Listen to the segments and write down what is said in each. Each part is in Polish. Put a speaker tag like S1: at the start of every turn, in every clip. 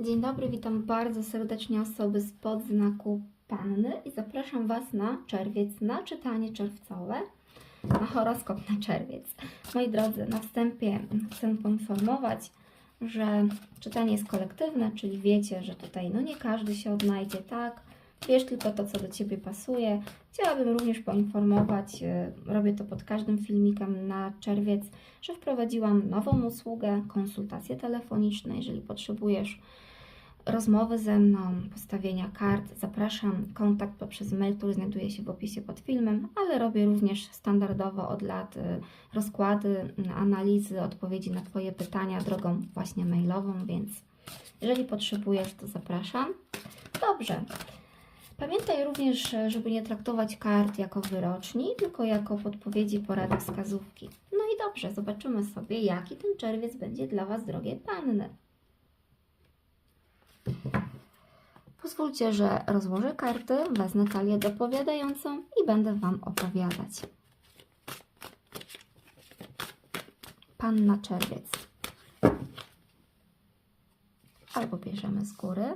S1: Dzień dobry, witam bardzo serdecznie osoby spod znaku Panny i zapraszam Was na czerwiec, na czytanie czerwcowe, na horoskop na czerwiec. Moi drodzy, na wstępie chcę poinformować, że czytanie jest kolektywne, czyli wiecie, że tutaj no nie każdy się odnajdzie, tak? Wiesz tylko to, co do Ciebie pasuje. Chciałabym również poinformować, y, robię to pod każdym filmikiem na czerwiec, że wprowadziłam nową usługę, konsultacje telefoniczne. Jeżeli potrzebujesz rozmowy ze mną, postawienia kart, zapraszam. Kontakt poprzez mail, który znajduje się w opisie pod filmem, ale robię również standardowo od lat y, rozkłady, y, analizy, odpowiedzi na Twoje pytania drogą właśnie mailową, więc jeżeli potrzebujesz, to zapraszam. Dobrze. Pamiętaj również, żeby nie traktować kart jako wyroczni, tylko jako podpowiedzi, porady, wskazówki. No i dobrze, zobaczymy sobie, jaki ten czerwiec będzie dla Was, drogie panny. Pozwólcie, że rozłożę karty, wezmę talię dopowiadającą i będę Wam opowiadać. Panna czerwiec. Albo bierzemy z góry.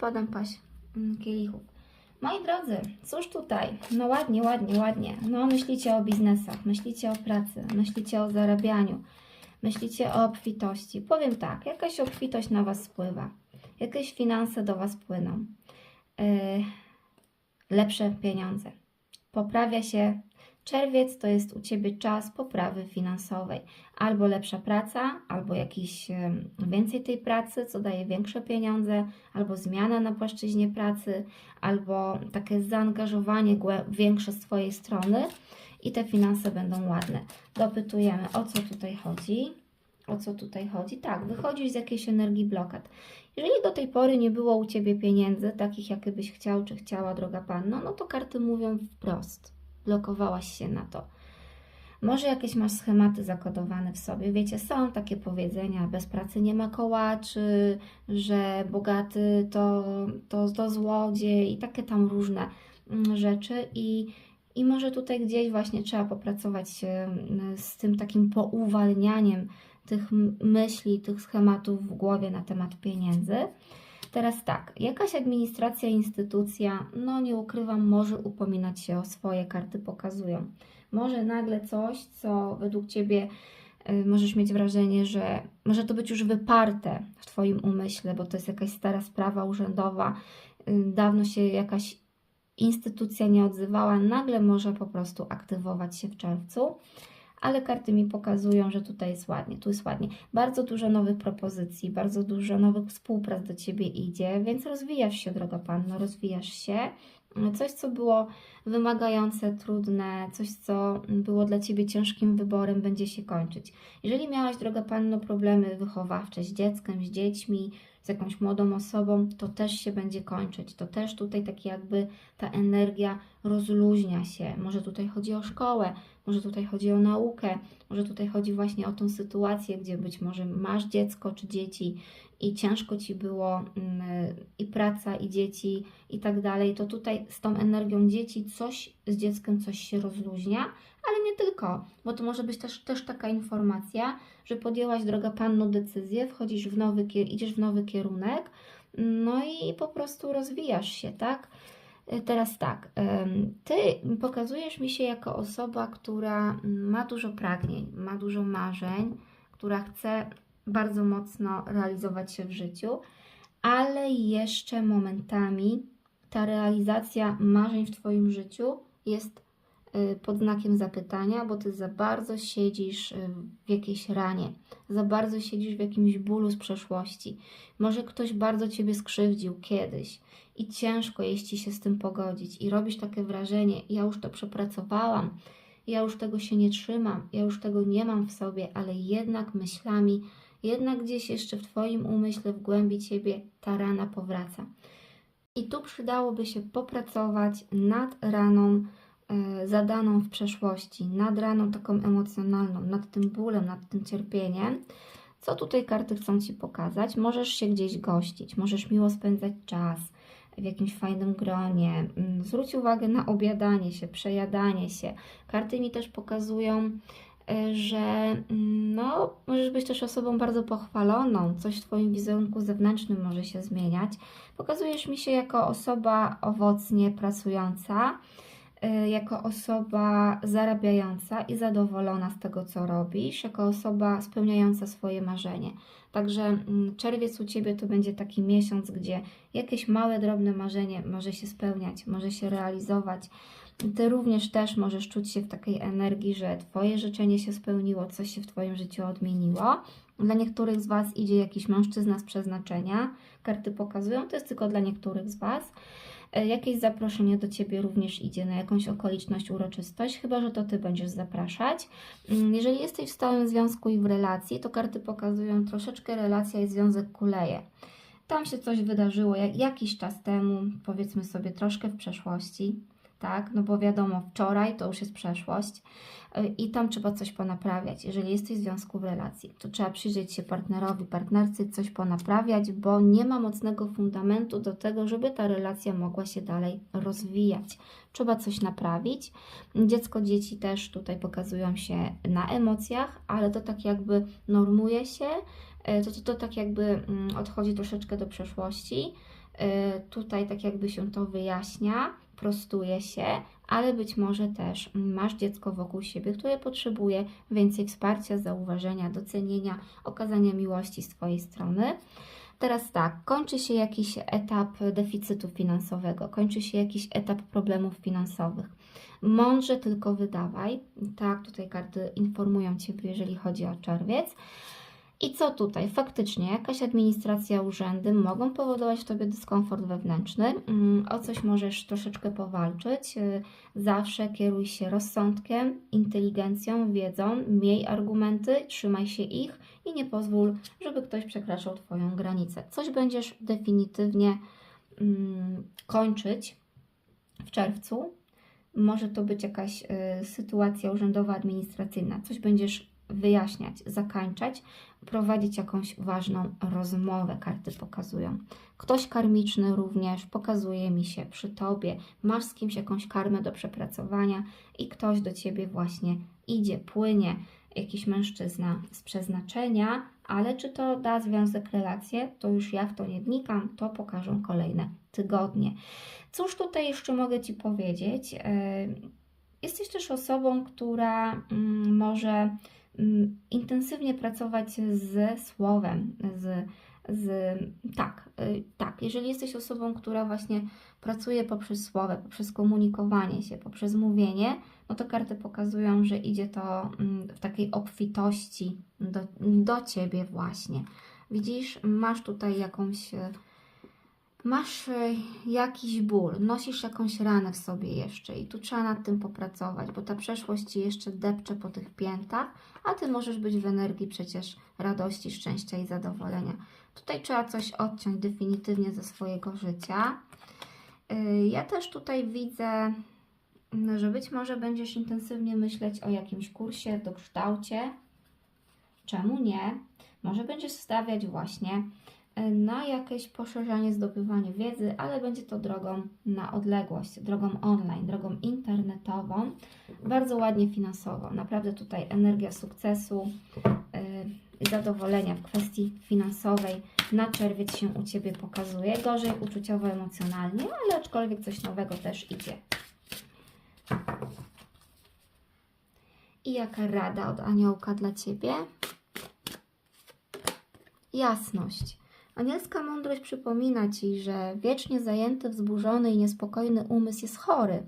S1: Spodem paść mm, kielichów. Moi drodzy, cóż tutaj? No ładnie, ładnie, ładnie. No myślicie o biznesach, myślicie o pracy, myślicie o zarabianiu, myślicie o obfitości. Powiem tak, jakaś obfitość na Was spływa, jakieś finanse do Was płyną, yy, lepsze pieniądze. Poprawia się Czerwiec to jest u Ciebie czas poprawy finansowej. Albo lepsza praca, albo jakiś więcej tej pracy, co daje większe pieniądze, albo zmiana na płaszczyźnie pracy, albo takie zaangażowanie większe z Twojej strony i te finanse będą ładne. Dopytujemy, o co tutaj chodzi. O co tutaj chodzi? Tak, wychodzisz z jakiejś energii blokad. Jeżeli do tej pory nie było u Ciebie pieniędzy, takich jakie byś chciał czy chciała, droga Panno, no to karty mówią wprost blokowałaś się na to. Może jakieś masz schematy zakodowane w sobie. Wiecie, są takie powiedzenia, bez pracy nie ma kołaczy, że bogaty to, to, to i takie tam różne mm, rzeczy. I, I może tutaj gdzieś właśnie trzeba popracować em, z tym takim pouwalnianiem tych myśli, tych schematów w głowie na temat pieniędzy. Teraz tak, jakaś administracja, instytucja, no nie ukrywam, może upominać się o swoje, karty pokazują. Może nagle coś, co według Ciebie y, możesz mieć wrażenie, że może to być już wyparte w Twoim umyśle, bo to jest jakaś stara sprawa urzędowa, y, dawno się jakaś instytucja nie odzywała, nagle może po prostu aktywować się w czerwcu ale karty mi pokazują, że tutaj jest ładnie, tu jest ładnie. Bardzo dużo nowych propozycji, bardzo dużo nowych współprac do Ciebie idzie, więc rozwijasz się, droga Panno, rozwijasz się. Coś, co było wymagające, trudne, coś, co było dla Ciebie ciężkim wyborem, będzie się kończyć. Jeżeli miałaś, droga Panno, problemy wychowawcze z dzieckiem, z dziećmi, z jakąś młodą osobą, to też się będzie kończyć. To też tutaj tak jakby ta energia rozluźnia się. Może tutaj chodzi o szkołę, może tutaj chodzi o naukę, może tutaj chodzi właśnie o tą sytuację, gdzie być może masz dziecko czy dzieci i ciężko ci było mm, i praca, i dzieci, i tak dalej, to tutaj z tą energią dzieci coś z dzieckiem coś się rozluźnia, ale nie tylko, bo to może być też, też taka informacja, że podjęłaś, droga panno, decyzję, wchodzisz w nowy, idziesz w nowy kierunek, no i po prostu rozwijasz się, tak? Y, Teraz tak, ty pokazujesz mi się jako osoba, która ma dużo pragnień, ma dużo marzeń, która chce bardzo mocno realizować się w życiu, ale jeszcze momentami ta realizacja marzeń w Twoim życiu jest pod znakiem zapytania, bo Ty za bardzo siedzisz y, w jakiejś ranie, za bardzo siedzisz w jakimś bólu z przeszłości. Może ktoś bardzo Ciebie skrzywdził kiedyś i ciężko jest Ci się z tym pogodzić i robisz takie wrażenie, ja już to przepracowałam, ja już tego się nie trzymam, ja już tego nie mam w sobie, ale jednak myślami, jednak gdzieś jeszcze w Twoim umyśle, w głębi Ciebie ta rana powraca. I tu przydałoby się popracować nad raną zadaną w przeszłości, nad raną taką emocjonalną, nad tym bólem, nad tym cierpieniem. Co tutaj karty chcą Ci pokazać? Możesz się gdzieś gościć, możesz miło spędzać czas w jakimś fajnym gronie. Mm, Zwróć uwagę na obiadanie się, przejadanie się. Karty mi też pokazują, e, że mm, no, możesz być też osobą bardzo pochwaloną, coś w Twoim wizerunku zewnętrznym może się zmieniać. Pokazujesz mi się jako osoba owocnie pracująca, jako osoba zarabiająca i zadowolona z tego, co robisz, jako osoba spełniająca swoje marzenie. Także mm, czerwiec u Ciebie to będzie taki miesiąc, gdzie jakieś małe, drobne marzenie może się spełniać, może się realizować. Ty również też możesz czuć się w takiej energii, że Twoje życzenie się spełniło, coś się w Twoim życiu odmieniło. Dla niektórych z Was idzie jakiś mężczyzna z przeznaczenia. Karty pokazują, to jest tylko dla niektórych z Was. E, Jakieś zaproszenie do Ciebie również idzie na jakąś okoliczność, uroczystość, chyba że to Ty będziesz zapraszać. Mm, Jeżeli jesteś w stałym związku i w relacji, to karty pokazują troszeczkę relacja i związek kuleje. Tam się coś wydarzyło jak, jakiś czas temu, powiedzmy sobie troszkę w przeszłości, tak? No bo wiadomo, wczoraj to już jest przeszłość y, i tam trzeba coś ponaprawiać. Jeżeli jesteś w związku w relacji, to trzeba przyjrzeć się partnerowi, partnerce, coś ponaprawiać, bo nie ma mocnego fundamentu do tego, żeby ta relacja mogła się dalej rozwijać. Trzeba coś naprawić. Dziecko, dzieci też tutaj pokazują się na emocjach, ale to tak jakby normuje się, y, to, to, to tak jakby mm, odchodzi troszeczkę do przeszłości. Y, Tutaj tak jakby się to wyjaśnia, prostuje się, ale być może też masz dziecko wokół siebie, które potrzebuje więcej wsparcia, zauważenia, docenienia, okazania miłości z Twojej strony. Teraz tak, kończy się jakiś etap deficytu finansowego, kończy się jakiś etap problemów finansowych. Mądrze tylko wydawaj. Tak, tutaj karty informują Ciebie, jeżeli chodzi o czerwiec. I co tutaj? Faktycznie jakaś administracja, urzędy mogą powodować w Tobie dyskomfort wewnętrzny. Mm, O coś możesz troszeczkę powalczyć. Y, Zawsze kieruj się rozsądkiem, inteligencją, wiedzą, miej argumenty, trzymaj się ich i nie pozwól, żeby ktoś przekraczał Twoją granicę. Coś będziesz definitywnie mm, kończyć w czerwcu. Może to być jakaś y, sytuacja urzędowa, administracyjna. Coś będziesz wyjaśniać, zakańczać, prowadzić jakąś ważną rozmowę, karty pokazują. Ktoś karmiczny również pokazuje mi się przy tobie, masz z kimś jakąś karmę do przepracowania i ktoś do ciebie właśnie idzie, płynie, jakiś mężczyzna z przeznaczenia, ale czy to da związek, relacje, to już ja w to nie wnikam, to pokażą kolejne tygodnie. Cóż tutaj jeszcze mogę Ci powiedzieć? Jesteś też osobą, która mm, może intensywnie pracować ze słowem, z, z tak, y, tak. Jeżeli jesteś osobą, która właśnie pracuje poprzez słowo, poprzez komunikowanie się, poprzez mówienie, no to karty pokazują, że idzie to mm, w takiej obfitości do, do ciebie właśnie. Widzisz, masz tutaj jakąś. Masz y, jakiś ból, nosisz jakąś ranę w sobie jeszcze i tu trzeba nad tym popracować, bo ta przeszłość ci jeszcze depcze po tych piętach, a ty możesz być w energii przecież radości, szczęścia i zadowolenia. Tutaj trzeba coś odciąć definitywnie ze swojego życia. Y, Ja też tutaj widzę, że być może będziesz intensywnie myśleć o jakimś kursie, dokształcie. Czemu nie? Może będziesz stawiać właśnie na jakieś poszerzanie, zdobywanie wiedzy, ale będzie to drogą na odległość, drogą online, drogą internetową, bardzo ładnie finansowo. Naprawdę tutaj energia sukcesu y, i zadowolenia w kwestii finansowej na czerwiec się u Ciebie pokazuje. Gorzej uczuciowo, emocjonalnie, ale aczkolwiek coś nowego też idzie. I jaka rada od aniołka dla Ciebie? Jasność. Anielska mądrość przypomina Ci, że wiecznie zajęty, wzburzony i niespokojny umysł jest chory.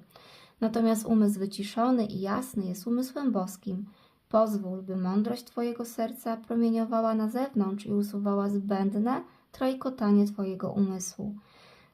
S1: Natomiast umysł wyciszony i jasny jest umysłem boskim. Pozwól, by mądrość Twojego serca promieniowała na zewnątrz i usuwała zbędne trajkotanie Twojego umysłu.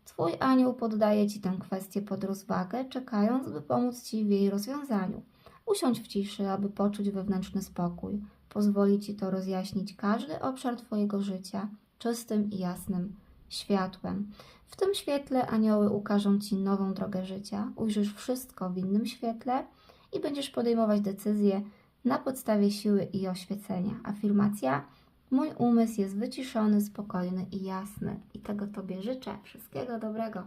S1: Twój anioł poddaje Ci tę kwestię pod rozwagę, czekając, by pomóc Ci w jej rozwiązaniu. Usiądź w ciszy, aby poczuć wewnętrzny spokój. Pozwoli Ci to rozjaśnić każdy obszar Twojego życia czystym i jasnym światłem. W tym świetle anioły ukażą Ci nową drogę życia. Ujrzysz wszystko w innym świetle i będziesz podejmować decyzje na podstawie siły i oświecenia. Afirmacja: Mój umysł jest wyciszony, spokojny i jasny. I tego Tobie życzę. Wszystkiego dobrego.